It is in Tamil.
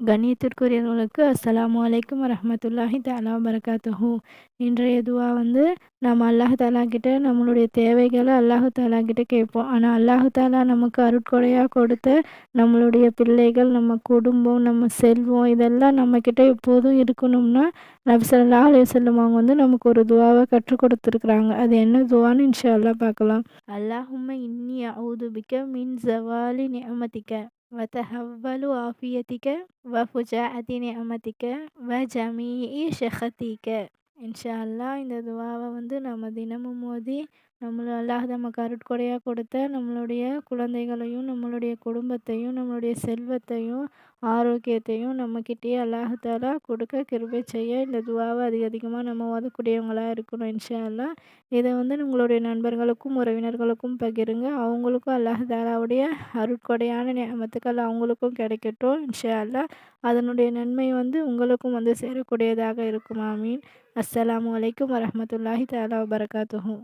கண்ணியத்திற்குரியவர்களுக்கு அஸ்ஸலாமு அலைக்கும் வரஹமத்துல்லாஹி தஆலா வரகாத்துஹு இன்றைய துவா வந்து நம்ம அல்லாஹு தாலா கிட்ட நம்மளுடைய தேவைகளை அல்லாஹு தாலா கிட்ட கேட்போம். ஆனால் அல்லாஹு தாலா நமக்கு அருட்கொடையாக கொடுத்த நம்மளுடைய பிள்ளைகள் நம்ம குடும்பம் நம்ம செல்வம் இதெல்லாம் நம்மக்கிட்ட எப்போதும் இருக்கணும்னா நபிசல்லா ஸல்லல்லாஹு செல்லும் அவங்க வந்து நமக்கு ஒரு துவாவை கற்றுக் கொடுத்துருக்குறாங்க. அது என்ன துவான்னு இன்ஷா அல்லா பார்க்கலாம். அல்லாஹும்ம இன்னி அவுது மின் ஜவாலி நியமதிக்க وتحول عافيتك وفجاءة نعمتك وجميع سخطك இன்ஷா அல்லாஹ் இந்த துவாவை வந்து நம்ம தினமும் மோதி நம்மள அல்லாஹ் நமக்கு அருட்கொடையாக கொடுத்த நம்மளுடைய குழந்தைகளையும் நம்மளுடைய குடும்பத்தையும் நம்மளுடைய செல்வத்தையும் ஆரோக்கியத்தையும் நம்மக்கிட்டேயே அல்லாஹாலா கொடுக்க கிருபை செய்ய இந்த துவாவை அதிக அதிகமாக நம்ம ஓதக்கூடியவங்களாக இருக்கணும் இன்ஷா அல்லா இதை வந்து உங்களுடைய நண்பர்களுக்கும் உறவினர்களுக்கும் பகிருங்க. அவங்களுக்கும் அல்லாஹாலாவுடைய அருட்கொடையான நியமத்துக்கள் அவங்களுக்கும் கிடைக்கட்டும் இன்ஷா அல்லா அதனுடைய நன்மை வந்து உங்களுக்கும் வந்து சேரக்கூடியதாக இருக்கும். ஆமீன். அஸ்லாம் வலைக்கம் வரமத்துல்லாஹி தாலா வபரகாத்துஹூ.